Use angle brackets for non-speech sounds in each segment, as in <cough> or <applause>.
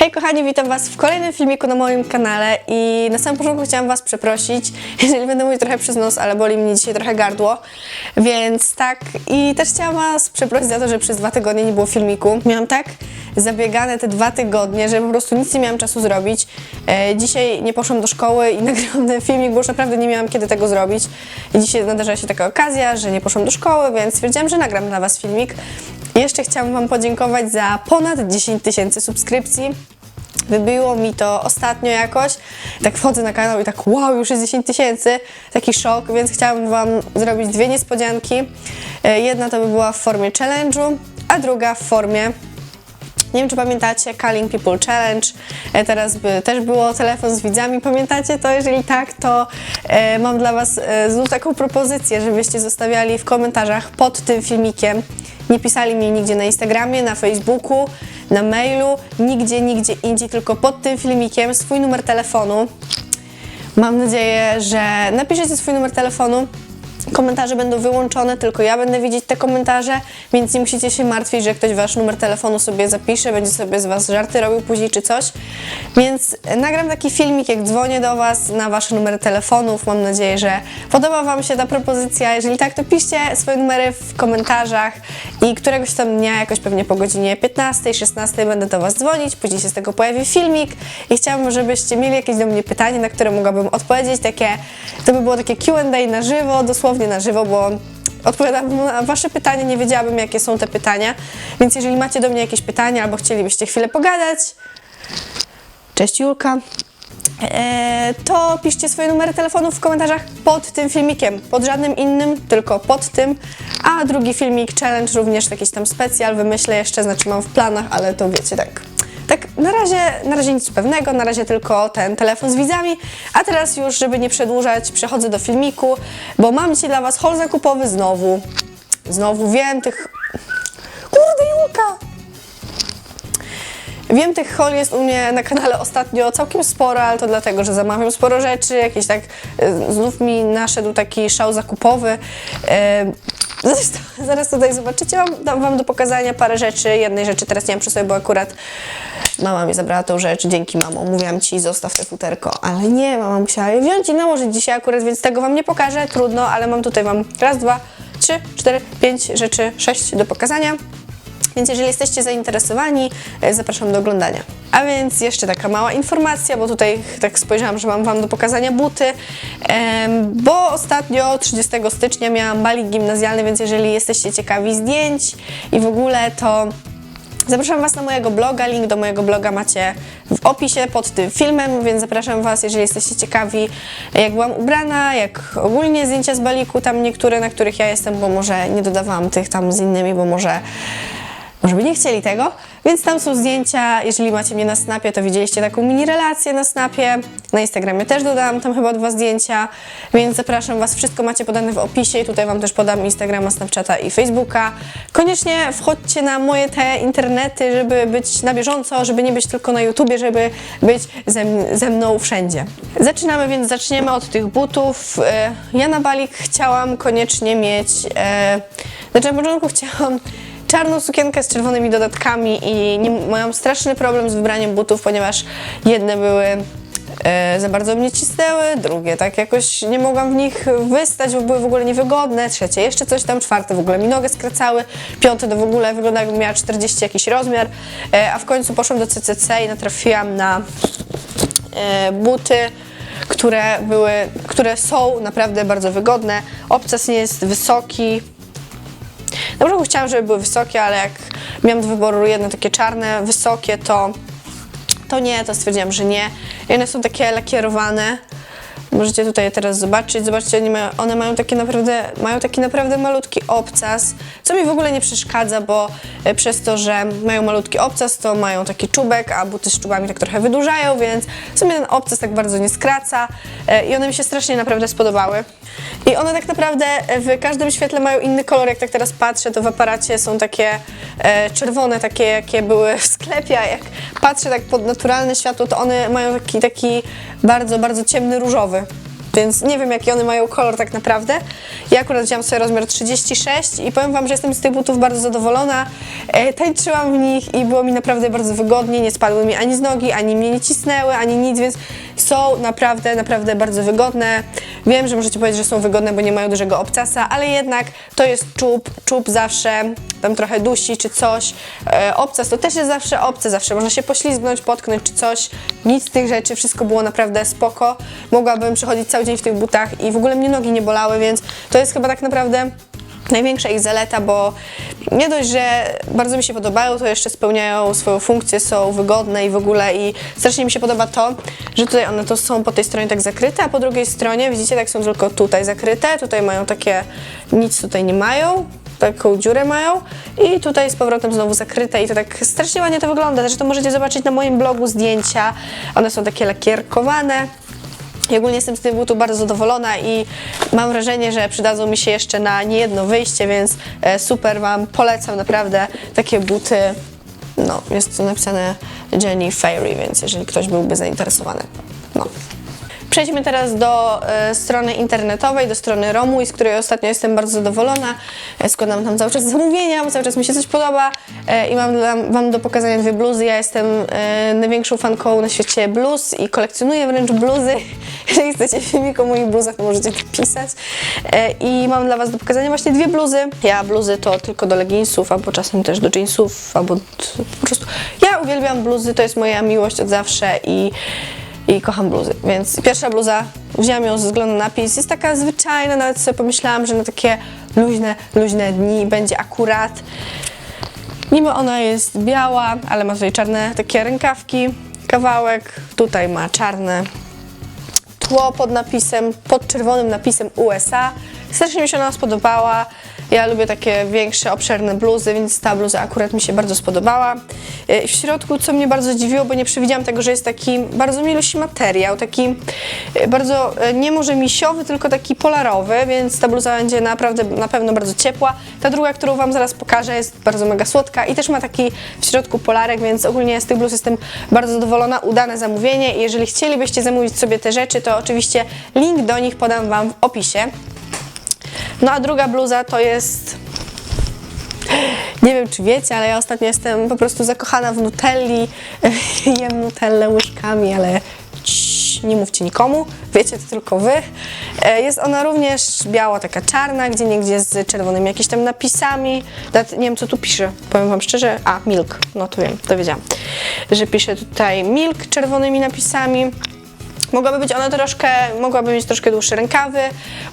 Hej kochani, witam Was w kolejnym filmiku na moim kanale i na samym początku chciałam Was przeprosić, <laughs> jeżeli będę mówić trochę przez nos, ale boli mnie dzisiaj trochę gardło, więc tak i też chciałam Was przeprosić za to, że przez dwa tygodnie nie było filmiku. Miałam tak zabiegane te dwa tygodnie, że po prostu nic nie miałam czasu zrobić. E, dzisiaj nie poszłam do szkoły i <laughs> nagrałam ten filmik, bo już naprawdę nie miałam kiedy tego zrobić. I dzisiaj nadarzyła się taka okazja, że nie poszłam do szkoły, więc stwierdziłam, że nagram dla Was filmik. Jeszcze chciałam Wam podziękować za ponad 10 tysięcy subskrypcji. Wybiło mi to ostatnio jakoś. Tak wchodzę na kanał i tak wow, już jest 10 tysięcy. Taki szok, więc chciałam Wam zrobić dwie niespodzianki. E, Jedna to by była w formie challenge'u, a druga w formie nie wiem, czy pamiętacie Calling People Challenge. E, Teraz by też było telefon z widzami. Pamiętacie to? Jeżeli tak, to e, mam dla Was e, znów taką propozycję, żebyście zostawiali w komentarzach pod tym filmikiem. Nie pisali mi nigdzie na Instagramie, na Facebooku, na mailu, nigdzie, nigdzie indziej, tylko pod tym filmikiem swój numer telefonu. Mam nadzieję, że napiszecie swój numer telefonu. Komentarze będą wyłączone, tylko ja będę widzieć te komentarze, więc nie musicie się martwić, że ktoś wasz numer telefonu sobie zapisze, będzie sobie z was żarty robił później czy coś. Więc nagram taki filmik, jak dzwonię do was na wasze numery telefonów. Mam nadzieję, że podoba wam się ta propozycja. Jeżeli tak, to piszcie swoje numery w komentarzach i któregoś tam dnia, jakoś pewnie po godzinie 15, 16 będę do was dzwonić, później się z tego pojawi filmik i chciałabym, żebyście mieli jakieś do mnie pytanie, na które mogłabym odpowiedzieć. Takie, to by było takie Q&A na żywo, dosłownie na żywo, bo odpowiadam na Wasze pytania, nie wiedziałabym, jakie są te pytania. Więc jeżeli macie do mnie jakieś pytania albo chcielibyście chwilę pogadać, cześć Julka, e, to piszcie swoje numery telefonów w komentarzach pod tym filmikiem, pod żadnym innym, tylko pod tym. A drugi filmik, challenge, również jakiś tam specjal wymyślę jeszcze, znaczy mam w planach, ale to wiecie, tak. Tak, na razie, na razie nic pewnego, na razie tylko ten telefon z widzami, a teraz już, żeby nie przedłużać, przechodzę do filmiku, bo mam dzisiaj dla Was haul zakupowy znowu. Znowu wiem tych... Kurde, Julka! Wiem, tych haul jest u mnie na kanale ostatnio całkiem sporo, ale to dlatego, że zamawiam sporo rzeczy, jakieś tak, y, znów mi naszedł taki szał zakupowy. Y, Zresztą, <laughs> zaraz tutaj zobaczycie, mam, dam Wam do pokazania parę rzeczy. Jednej rzeczy teraz nie mam przy sobie, bo akurat mama mi zabrała tą rzecz, dzięki mamo. Mówiłam Ci, zostaw te futerko, ale nie, mama musiała je wziąć i nałożyć dzisiaj akurat, więc tego Wam nie pokażę, trudno, ale mam tutaj Wam raz, dwa, trzy, cztery, pięć rzeczy, sześć do pokazania. Więc jeżeli jesteście zainteresowani, e, zapraszam do oglądania. A więc jeszcze taka mała informacja, bo tutaj tak spojrzałam, że mam Wam do pokazania buty, bo ostatnio 30 stycznia miałam balik gimnazjalny, więc jeżeli jesteście ciekawi zdjęć i w ogóle, to Zapraszam Was na mojego bloga. Link do mojego bloga macie w opisie pod tym filmem, więc zapraszam Was, jeżeli jesteście ciekawi, jak byłam ubrana, jak ogólnie zdjęcia z baliku, tam niektóre, na których ja jestem, bo może nie dodawałam tych tam z innymi, bo może. Może by nie chcieli tego, więc tam są zdjęcia. Jeżeli macie mnie na Snapie, to widzieliście taką mini relację na Snapie. Na Instagramie też dodałam tam chyba dwa zdjęcia, więc zapraszam Was. Wszystko macie podane w opisie i tutaj Wam też podam Instagrama, Snapchata i Facebooka. Koniecznie wchodźcie na moje te internety, żeby być na bieżąco, żeby nie być tylko na YouTubie, żeby być ze, ze mną wszędzie. Zaczynamy, więc zaczniemy od tych butów. E, Ja na balik chciałam koniecznie mieć, e, znaczy na początku chciałam czarną sukienkę z czerwonymi dodatkami i nie, miałam straszny problem z wybraniem butów, ponieważ jedne były e, za bardzo mnie cisnęły, drugie tak jakoś nie mogłam w nich wystać, bo były w ogóle niewygodne, trzecie jeszcze coś tam, czwarte w ogóle mi nogę skracały, piąte to w ogóle wygląda jakbym miała 40 jakiś rozmiar, e, a w końcu poszłam do CCC i natrafiłam na e, buty, które były, które są naprawdę bardzo wygodne. Obcas nie jest wysoki, na początku chciałam, żeby były wysokie, ale jak miałam do wyboru jedne takie czarne, wysokie, to, to nie, to stwierdziłam, że nie. I one są takie lakierowane. Możecie tutaj teraz zobaczyć. Zobaczcie, one mają, one mają taki naprawdę, mają taki naprawdę malutki obcas, co mi w ogóle nie przeszkadza, bo e, przez to, że mają malutki obcas, to mają taki czubek, a buty z czubami tak trochę wydłużają, więc w sumie ten obcas tak bardzo nie skraca e, i one mi się strasznie naprawdę spodobały. I one tak naprawdę w każdym świetle mają inny kolor, jak tak teraz patrzę, to w aparacie są takie e, czerwone, takie jakie były w sklepie, a jak patrzę tak pod naturalne światło, to one mają taki, taki bardzo, bardzo ciemny różowy. więc nie wiem jaki one mają kolor tak naprawdę. Ja akurat wziąłam sobie rozmiar 36 i powiem Wam, że jestem z tych butów bardzo zadowolona. E, tańczyłam w nich i było mi naprawdę bardzo wygodnie, nie spadły mi ani z nogi, ani mnie nie cisnęły, ani nic, więc są naprawdę, naprawdę bardzo wygodne. Wiem, że możecie powiedzieć, że są wygodne, bo nie mają dużego obcasa, ale jednak to jest czub, czub zawsze tam trochę dusi czy coś. E, obcas to też jest zawsze obce, zawsze można się poślizgnąć, potknąć czy coś. Nic z tych rzeczy, wszystko było naprawdę spoko. Mogłabym przechodzić cały dzień w tych butach i w ogóle mnie nogi nie bolały, więc to jest chyba tak naprawdę największa ich zaleta, bo nie dość, że bardzo mi się podobają, to jeszcze spełniają swoją funkcję, są wygodne i w ogóle i strasznie mi się podoba to, że tutaj one to są po tej stronie tak zakryte, a po drugiej stronie widzicie, tak są tylko tutaj zakryte, tutaj mają takie, nic tutaj nie mają, taką dziurę mają i tutaj z powrotem znowu zakryte i to tak strasznie ładnie to wygląda, zresztą możecie zobaczyć na moim blogu zdjęcia, one są takie lakierkowane, i ogólnie jestem z tych butów bardzo zadowolona i mam wrażenie, że przydadzą mi się jeszcze na niejedno wyjście, więc e, super Wam polecam naprawdę takie buty. No, jest tu napisane Jenny Fairy, więc jeżeli ktoś byłby zainteresowany. No. Przejdźmy teraz do e, strony internetowej, do strony Romuj, z której ostatnio jestem bardzo zadowolona. E, składam tam cały czas zamówienia, bo cały czas mi się coś podoba e, i mam dla, Wam do pokazania dwie bluzy. Ja jestem e, największą fanką na świecie bluz i kolekcjonuję wręcz bluzy. <laughs> Jeżeli chcecie filmik o moich bluzach, to możecie napisać. E, I mam dla Was do pokazania właśnie dwie bluzy. Ja bluzy to tylko do leginsów, albo czasem też do jeansów, albo po prostu... Ja uwielbiam bluzy, to jest moja miłość od zawsze i i kocham bluzy. Więc pierwsza bluza, wziąłam ją ze względu na napis, jest taka zwyczajna, nawet sobie pomyślałam, że na takie luźne, luźne dni będzie akurat. Niby ona jest biała, ale ma tutaj czarne takie rękawki, kawałek, tutaj ma czarne tło pod napisem, pod czerwonym napisem USA. Strasznie mi się ona spodobała. Ja lubię takie większe, obszerne bluzy, więc ta bluza akurat mi się bardzo spodobała. E, W środku, co mnie bardzo dziwiło, bo nie przewidziałam tego, że jest taki bardzo milusi materiał, taki e, bardzo e, nie może misiowy, tylko taki polarowy, więc ta bluza będzie naprawdę na pewno bardzo ciepła. Ta druga, którą Wam zaraz pokażę, jest bardzo mega słodka i też ma taki w środku polarek, więc ogólnie z tych bluz jestem bardzo zadowolona. Udane zamówienie jeżeli chcielibyście zamówić sobie te rzeczy, to oczywiście link do nich podam Wam w opisie. No a druga bluza to jest. Nie wiem, czy wiecie, ale ja ostatnio jestem po prostu zakochana w Nutelli. <laughs> Jem Nutellę łyżkami, ale nie mówcie nikomu. Wiecie to tylko wy. E, Jest ona również biała, taka czarna, gdzie niegdzie z czerwonymi jakimiś tam napisami. Nie wiem, co tu pisze, powiem wam szczerze. A, milk. No to wiem, to wiedziałam. Że pisze tutaj milk czerwonymi napisami. Mogłaby być ona troszkę, mogłaby mieć troszkę dłuższe rękawy,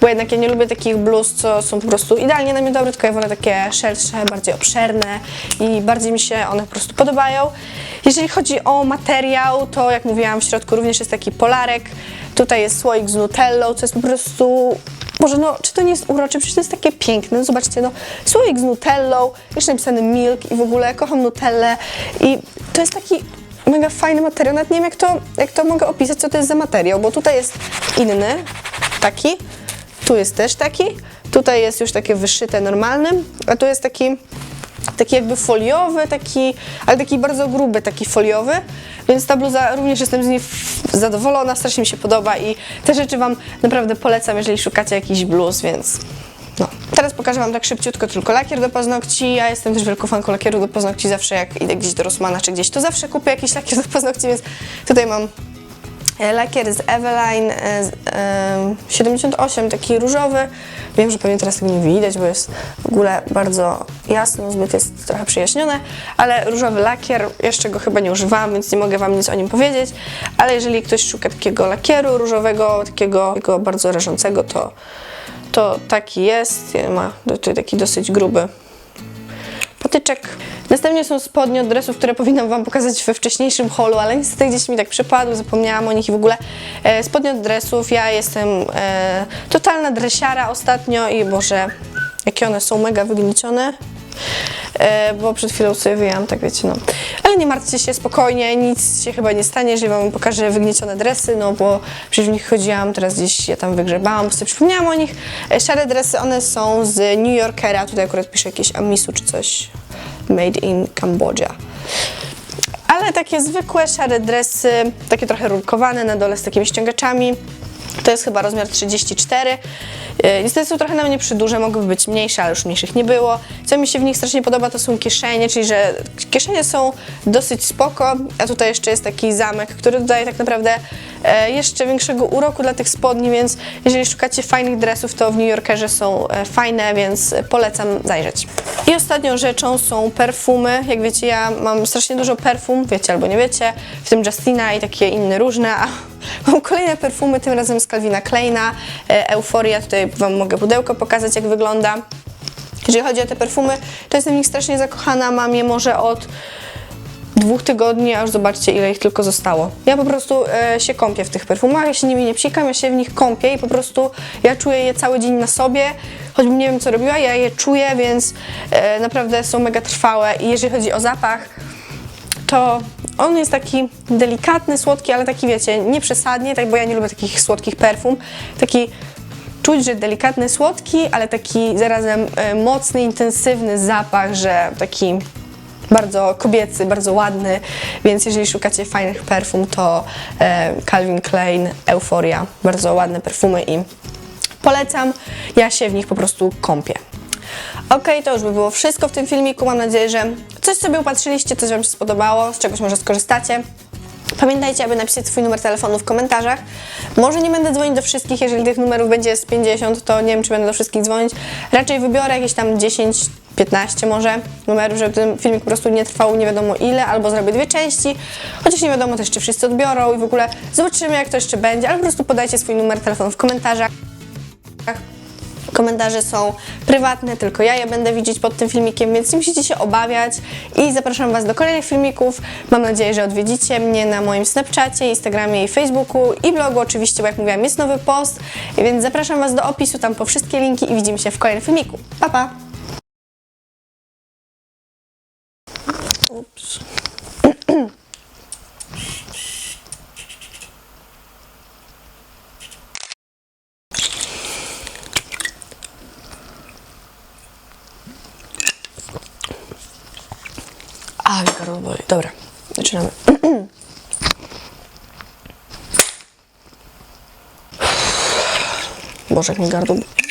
bo jednak ja nie lubię takich bluz, co są po prostu idealnie na mnie dobre, tylko ja wolę takie szersze, bardziej obszerne i bardziej mi się one po prostu podobają. Jeżeli chodzi o materiał, to jak mówiłam, w środku również jest taki polarek. Tutaj jest słoik z nutellą, co jest po prostu Boże, no, czy to nie jest urocze? Przecież to jest takie piękne. No, zobaczcie, no, słoik z nutellą, jeszcze napisany milk i w ogóle kocham nutellę i to jest taki mega fajny materiał. Nawet nie wiem, jak to, jak to mogę opisać, co to jest za materiał, bo tutaj jest inny, taki, tu jest też taki, tutaj jest już takie wyszyte normalnym, a tu jest taki taki jakby foliowy, taki, ale taki bardzo gruby, taki foliowy, więc ta bluza również jestem z niej zadowolona, strasznie mi się podoba i te rzeczy Wam naprawdę polecam, jeżeli szukacie jakichś bluz, więc no. Teraz pokażę Wam tak szybciutko tylko lakier do paznokci. Ja jestem też wielką fanką lakieru do paznokci. Zawsze jak idę gdzieś do Rossmana czy gdzieś, to zawsze kupię jakiś lakier do paznokci, więc tutaj mam e, lakier z Eveline e, z, e, 78, taki różowy. Wiem, że pewnie teraz tego nie widać, bo jest w ogóle bardzo jasno, zbyt jest trochę przyjaśnione, ale różowy lakier, jeszcze go chyba nie używałam, więc nie mogę Wam nic o nim powiedzieć, ale jeżeli ktoś szuka takiego lakieru różowego, takiego, takiego bardzo rażącego, to to taki jest, ma tutaj taki dosyć gruby potyczek. Następnie są spodnie od dresów, które powinnam Wam pokazać we wcześniejszym holu, ale niestety gdzieś mi tak przypadły, zapomniałam o nich i w ogóle. E, spodnie od dresów, ja jestem e, totalna dresiara ostatnio i Boże, jakie one są mega wygniecione. E, bo przed chwilą sobie wyjęłam, tak wiecie, no. Ale nie martwcie się, spokojnie, nic się chyba nie stanie, jeżeli Wam pokażę wygniecione dresy, no bo przecież w nich chodziłam, teraz gdzieś je tam wygrzebałam, bo sobie przypomniałam o nich. E, szare dresy, one są z New Yorkera, tutaj akurat pisze jakieś Amisu czy coś, made in Cambodia. Ale takie zwykłe, szare dresy, takie trochę rurkowane, na dole z takimi ściągaczami. To jest chyba rozmiar 34. Yy, Niestety są trochę na mnie przyduże, mogłyby być mniejsze, ale już mniejszych nie było. Co mi się w nich strasznie podoba, to są kieszenie, czyli że kieszenie są dosyć spoko, a tutaj jeszcze jest taki zamek, który dodaje tak naprawdę e, jeszcze większego uroku dla tych spodni, więc jeżeli szukacie fajnych dresów, to w New Yorkerze są e, fajne, więc polecam zajrzeć. I ostatnią rzeczą są perfumy. Jak wiecie, ja mam strasznie dużo perfum, wiecie albo nie wiecie, w tym Justina i takie inne różne, a mam kolejne perfumy, tym razem z Calvina Kleina, e, Euphoria, tutaj Wam mogę pudełko pokazać, jak wygląda. Jeżeli chodzi o te perfumy, to jestem w nich strasznie zakochana, mam je może od dwóch tygodni, a już zobaczcie ile ich tylko zostało. Ja po prostu e, się kąpię w tych perfumach, ja się nimi nie psikam, ja się w nich kąpię i po prostu ja czuję je cały dzień na sobie, choćbym nie wiem co robiła, ja je czuję, więc e, naprawdę są mega trwałe. I jeżeli chodzi o zapach, to on jest taki delikatny, słodki, ale taki wiecie, nie przesadnie, tak, bo ja nie lubię takich słodkich perfum, taki czuć, że delikatny, słodki, ale taki zarazem e, mocny, intensywny zapach, że taki bardzo kobiecy, bardzo ładny, więc jeżeli szukacie fajnych perfum, to e, Calvin Klein, Euphoria, bardzo ładne perfumy i polecam. Ja się w nich po prostu kąpię. Ok, to już by było wszystko w tym filmiku. Mam nadzieję, że coś sobie upatrzyliście, coś Wam się spodobało, z czegoś może skorzystacie. Pamiętajcie, aby napisać swój numer telefonu w komentarzach. Może nie będę dzwonić do wszystkich, jeżeli tych numerów będzie z 50, to nie wiem, czy będę do wszystkich dzwonić. Raczej wybiorę jakieś tam 10, 15 może numerów, żeby ten filmik po prostu nie trwał nie wiadomo ile, albo zrobię dwie części, chociaż nie wiadomo też, czy wszyscy odbiorą i w ogóle zobaczymy, jak to jeszcze będzie, ale po prostu podajcie swój numer telefonu w komentarzach. Komentarze są prywatne, tylko ja je będę widzieć pod tym filmikiem, więc nie musicie się obawiać i zapraszam Was do kolejnych filmików. Mam nadzieję, że odwiedzicie mnie na moim Snapchacie, Instagramie i Facebooku i blogu oczywiście, bo jak mówiłam, jest nowy post, więc zapraszam Was do opisu, tam po wszystkie linki i widzimy się w kolejnym filmiku. Pa, pa! Ups. A, mi gardło boli. Dobra, zaczynamy. Boże, jak mi gardło boli.